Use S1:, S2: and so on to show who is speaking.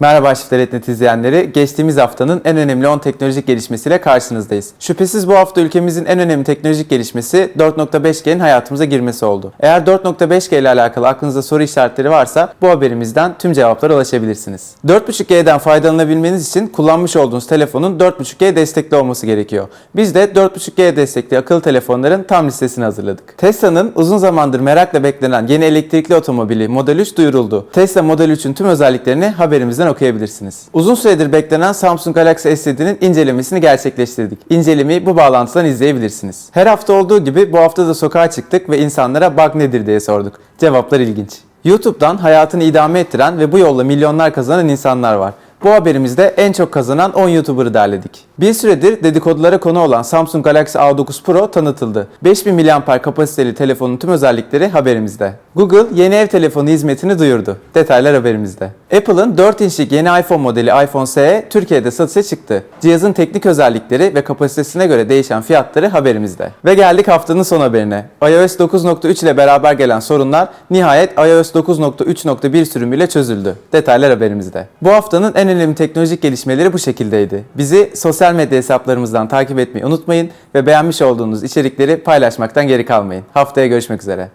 S1: Merhaba Şifrelet izleyenleri. Geçtiğimiz haftanın en önemli 10 teknolojik gelişmesiyle karşınızdayız. Şüphesiz bu hafta ülkemizin en önemli teknolojik gelişmesi 4.5G'nin hayatımıza girmesi oldu. Eğer 4.5G ile alakalı aklınızda soru işaretleri varsa bu haberimizden tüm cevaplara ulaşabilirsiniz. 4.5G'den faydalanabilmeniz için kullanmış olduğunuz telefonun 4.5G destekli olması gerekiyor. Biz de 4.5G destekli akıllı telefonların tam listesini hazırladık. Tesla'nın uzun zamandır merakla beklenen yeni elektrikli otomobili Model 3 duyuruldu. Tesla Model 3'ün tüm özelliklerini haberimizden okuyabilirsiniz. Uzun süredir beklenen Samsung Galaxy S7'nin incelemesini gerçekleştirdik. İncelemeyi bu bağlantıdan izleyebilirsiniz. Her hafta olduğu gibi bu hafta da sokağa çıktık ve insanlara bug nedir diye sorduk. Cevaplar ilginç. YouTube'dan hayatını idame ettiren ve bu yolla milyonlar kazanan insanlar var. Bu haberimizde en çok kazanan 10 YouTuber'ı derledik. Bir süredir dedikodulara konu olan Samsung Galaxy A9 Pro tanıtıldı. 5000 mAh kapasiteli telefonun tüm özellikleri haberimizde. Google yeni ev telefonu hizmetini duyurdu. Detaylar haberimizde. Apple'ın 4 inçlik yeni iPhone modeli iPhone SE Türkiye'de satışa çıktı. Cihazın teknik özellikleri ve kapasitesine göre değişen fiyatları haberimizde. Ve geldik haftanın son haberine. iOS 9.3 ile beraber gelen sorunlar nihayet iOS 9.3.1 sürümüyle çözüldü. Detaylar haberimizde. Bu haftanın en önemli teknolojik gelişmeleri bu şekildeydi. Bizi sosyal medya hesaplarımızdan takip etmeyi unutmayın ve beğenmiş olduğunuz içerikleri paylaşmaktan geri kalmayın. Haftaya görüşmek üzere.